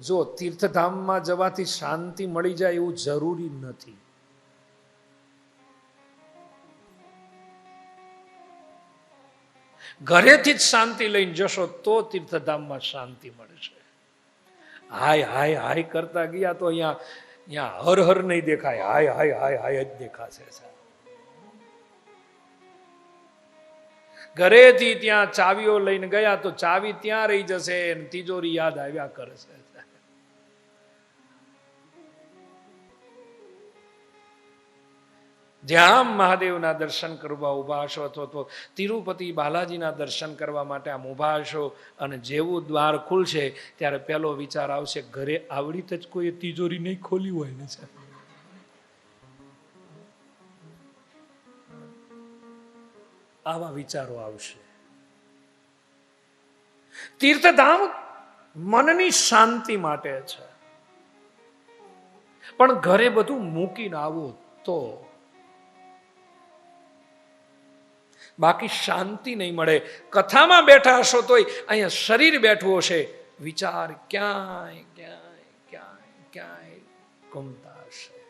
જો તીર્થધામમાં જવાથી શાંતિ મળી જાય એવું જરૂરી નથી. ઘરેથી જ શાંતિ લઈને જશો તો તીર્થધામમાં શાંતિ મળે છે. હાય હાય હાય કરતા ગયા તો અહીંયા અહીંયા હર હર નહીં દેખાય. હાય હાય હાય હાય જ દેખાશે સાહેબ. ઘરેથી ત્યાં ચાવીઓ લઈને ગયા તો ચાવી ત્યાં રહી જશે તિજોરી યાદ આવ્યા કરશે. જ્યાં મહાદેવના દર્શન કરવા ઊભા હશો અથવા તો તિરુપતિ બાલાજીના દર્શન કરવા માટે આમ ઊભા હશો અને જેવું દ્વાર ખુલશે ત્યારે પહેલો વિચાર આવશે, ઘરે આવડી જ કોઈ તિજોરી નહીં ખોલી હોય ને સાહેબ. આવા વિચારો આવશે. તીર્થધામ મનની શાંતિ માટે છે. પણ ઘરે બધું મૂકીને આવો તો બાકી શાંતિ નહીં મળે. કથામાં બેઠા હશો તોય અહીંયા શરીર બેઠું હશે. વિચાર ક્યાંય ક્યાંય ક્યાંય ક્યાંય ઘૂમતા હશે.